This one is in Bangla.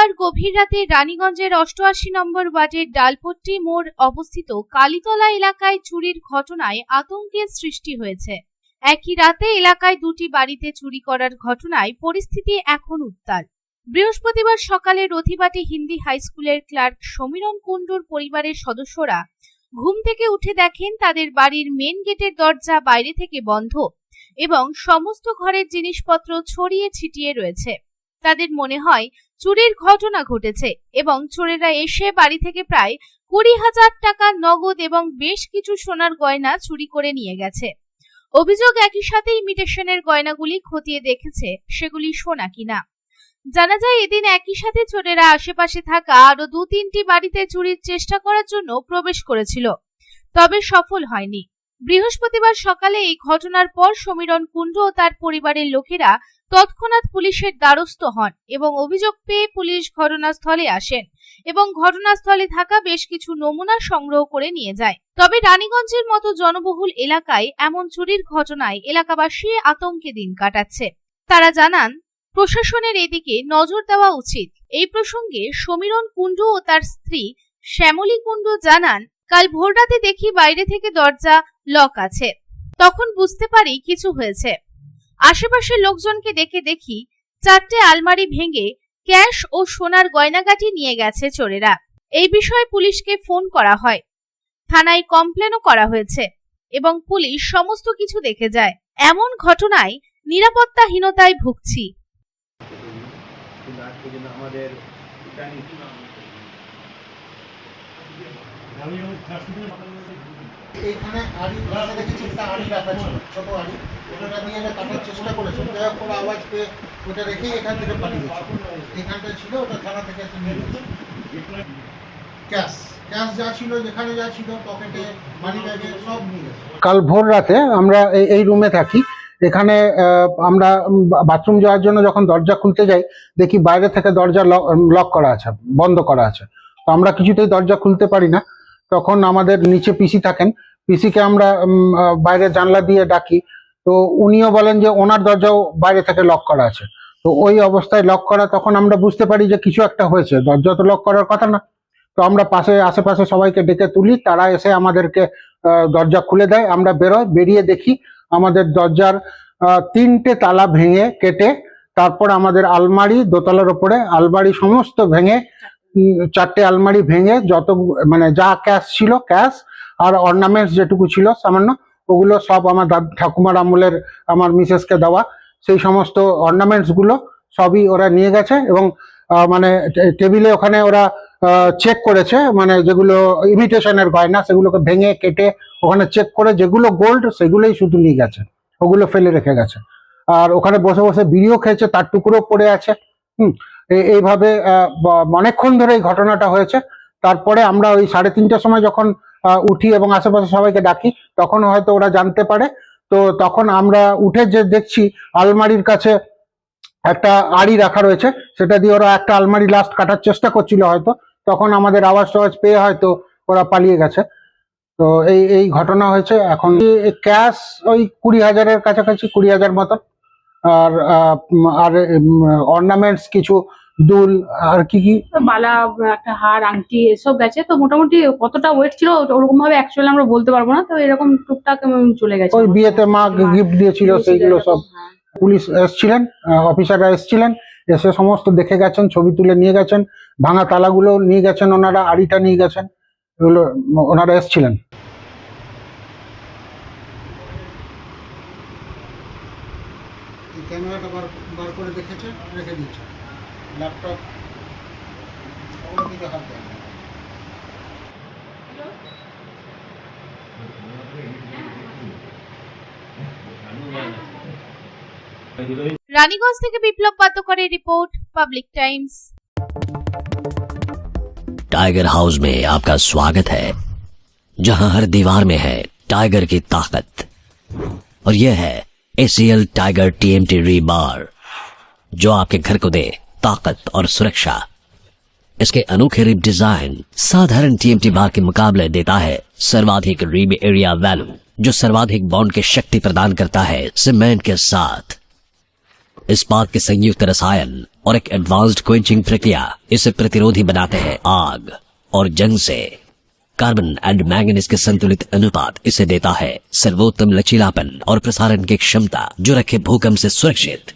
রোববার গভীর রাতে রানীগঞ্জের অষ্টআশি নম্বর ওয়ার্ডের ডালপট্টি মোড় অবস্থিত কালীতলা এলাকায় চুরির ঘটনায় আতঙ্কের সৃষ্টি হয়েছে। একই রাতে এলাকায় দুটি বাড়িতে চুরি করার ঘটনায় পরিস্থিতি এখন উত্তাল। বৃহস্পতিবার সকালে রথিবাটি হিন্দি হাই স্কুলের ক্লার্ক সমীরণ কুণ্ডুর পরিবারের সদস্যরা ঘুম থেকে উঠে দেখেন তাদের বাড়ির মেন গেটের দরজা বাইরে থেকে বন্ধ এবং সমস্ত ঘরের জিনিসপত্র ছড়িয়ে ছিটিয়ে রয়েছে। তাদের মনে হয় চুরির ঘটনা ঘটেছে এবং চোরেরা এসে বাড়ি থেকে প্রায় কুড়ি হাজার টাকা নগদ এবং বেশ কিছু সোনার গয়না চুরি করে নিয়ে গেছে। অভিযোগ একই সাথে ইমিটেশনের গয়নাগুলি খতিয়ে দেখেছে সেগুলি সোনা কিনা। জানা যায় এদিন একই সাথে চোরেরা আশেপাশে থাকা আরও দু তিনটি বাড়িতে চুরির চেষ্টা করার জন্য প্রবেশ করেছিল, তবে সফল হয়নি। বৃহস্পতিবার সকালে এই ঘটনার পর সমীরণ কুণ্ডু ও তার পরিবারের লোকেরা তৎক্ষণাৎ পুলিশের দ্বারস্থ হন এবং অভিযোগ পেয়ে পুলিশ ঘটনাস্থলে আসেন এবং ঘটনাস্থলে থাকা বেশ কিছু নমুনা সংগ্রহ করে নিয়ে যায়। তবে রানীগঞ্জের মতো জনবহুল এলাকায় এমন চুরির ঘটনায় এলাকাবাসী আতঙ্কে দিন কাটাচ্ছে। তারা জানান, প্রশাসনের এদিকে নজর দেওয়া উচিত। এই প্রসঙ্গে সমীরণ কুণ্ডু ও তার স্ত্রী শ্যামলী কুণ্ডু জানান, কাল ভোররাতে দেখি বাইরে থেকে দরজা লক আছে। তখন বুঝতে পারি কিছু হয়েছে। আশেপাশের লোকজনকে ডেকে দেখি চারটে আলমারি ভেঙে ক্যাশ ও সোনার গয়নাগাটি নিয়ে গেছে চোরেরা। এই বিষয়ে পুলিশকে ফোন করা হয়। থানায় কমপ্লেনও করা হয়েছে এবং পুলিশ সমস্ত কিছু দেখে যায়। এমন ঘটনায় নিরাপত্তাহীনতায় ভুগছি। আমাদের এইখানে আড়ি দেখেছি একটা আড়ি রাখা ছিল, ছোট আড়ি। ওটা নিয়ে কাটার চেষ্টা যাই হোক, কোনো আওয়াজ পেয়ে ওটা এখান থেকে এখানটা ছিল, ওটা থানা থেকে এসে নিয়ে গেছে। ক্যাশ কাল ভোর রাতে আমরা এই- রুমে থাকি। এখানে আমরা বাথরুম যাওয়ার জন্য যখন দরজা খুলতে যাই, দেখি বাইরে থেকে দরজা লক করা আছে, বন্ধ করা আছে। আমরা কিছুতেই দরজা খুলতে পারি না। তখন আমাদের নিচে পিসি থাকেন। পিসিকে আমরা বাইরে জানলা দিয়ে ডাকি। তো উনিও বলেন যে ওনার দরজাও বাইরে থেকে লক করা আছে। তো ওই অবস্থায় লক করা তখন আমরা বুঝতে পারি যে কিছু একটা হয়েছে। দরজা তো লক করার কথা না। তো আমরা পাশে, আশেপাশে সবাইকে ডেকে তুলি। তারা এসে আমাদেরকে দরজা খুলে দেয়। আমরা বেরোই, বেরিয়ে দেখি আমাদের দরজার তিনটে তালা ভেঙে কেটে তারপর আমাদের আলমারি দোতলার ওপরে, আলমারি সমস্ত ভেঙে চারটে আলমারি ভেঙে যত মানে যা ক্যাশ ছিল ক্যাশ আর অর্নামেন্টস যেটুকু ছিল সামান্য, ওগুলো সব আমার ঠাকুমার আমলের আমার মিসেসকে দেওয়া। সেই সমস্ত অর্নামেন্টসগুলো সবই ওরা নিয়ে গেছে এবং মানে টেবিলে ওখানে ওরা চেক করেছে মানে যেগুলো ইমিটেশনের গয়না সেগুলোকে ভেঙে কেটে ওখানে চেক করে যেগুলো গোল্ড সেগুলোই শুধু নিয়ে গেছে, ওগুলো ফেলে রেখে গেছে। আর ওখানে বসে বসে বিড়িও খেয়েছে, তার টুকরো পড়ে আছে, হুম। এইভাবে অনেকক্ষণ ধরে এই ঘটনাটা হয়েছে। তারপরে আমরা ওই সাড়ে তিনটার সময় যখন উঠি এবং আশেপাশে সবাইকে ডাকি, তখন হয়তো ওরা জানতে পারে। তো তখন আমরা উঠে যে দেখছি আলমারির কাছে একটা আড়ি রাখা রয়েছে, সেটা দিয়ে ওরা একটা আলমারি লাস্ট কাটার চেষ্টা করছিল হয়তো। তখন আমাদের আওয়াজ টাওয়াজ পেয়ে হয়তো ওরা পালিয়ে গেছে। তো এই এই ঘটনা হয়েছে। এখন ক্যাশ ওই কুড়ি হাজারের কাছাকাছি, কুড়ি হাজার মতন। আর আর অর্নামেন্টস কিছু দুল আর কি কি? বালা একটা হার আংটি এসব গেছে। তো মোটামুটি কতটা ওয়েট ছিল ওরকম ভাবে অ্যাকচুয়ালি আমরা বলতে পারব না। তো এরকম টুকটাক চলে গেছে। ওই বিয়েতে মা গিফট দিয়েছিল দিয়েছিল সেইগুলো সব হ্যাঁ। পুলিশ এসছিলেন অফিসাররা এসছিলেন এসে সমস্ত দেখে গেছেন ছবি তুলে নিয়ে গেছেন ভাঙা তালাগুলো নিয়ে গেছেন ওনারা আড়িটা নিয়ে গেছেন এগুলো ওনারা এসছিলেন। ক্যামেরাটা বার বার করে দেখেছে রেখে দিয়েছে ল্যাপটপ ওগুলো কিছু হাত দেয় না। রানীগঞ্জ থেকে বিপ্লব পাত্রকরের report Public Times Tiger House में आपका स्वागत है जहां हर दीवार में है टाइगर की ताकत और यह है एसीएल टाइगर टीएमटी रीबार जो आपके घर को दे ताकत और सुरक्षा। इसके अनोखे रिब डिज़ाइन साधारण टीएमटी बार के मुकाबले देता है सर्वाधिक रिब एरिया वैल्यू जो सर्वाधिक बॉन्ड की शक्ति प्रदान करता है सीमेंट के साथ। इस इस्पात के संयुक्त रसायन और एक एडवांस्ड क्वेंचिंग प्रक्रिया इसे प्रतिरोधी बनाते हैं आग और जंग से। कार्बन एंड मैंगनीज के संतुलित अनुपात इसे देता है सर्वोत्तम लचीलापन और प्रसारण की क्षमता जो रखे भूकंप से सुरक्षित।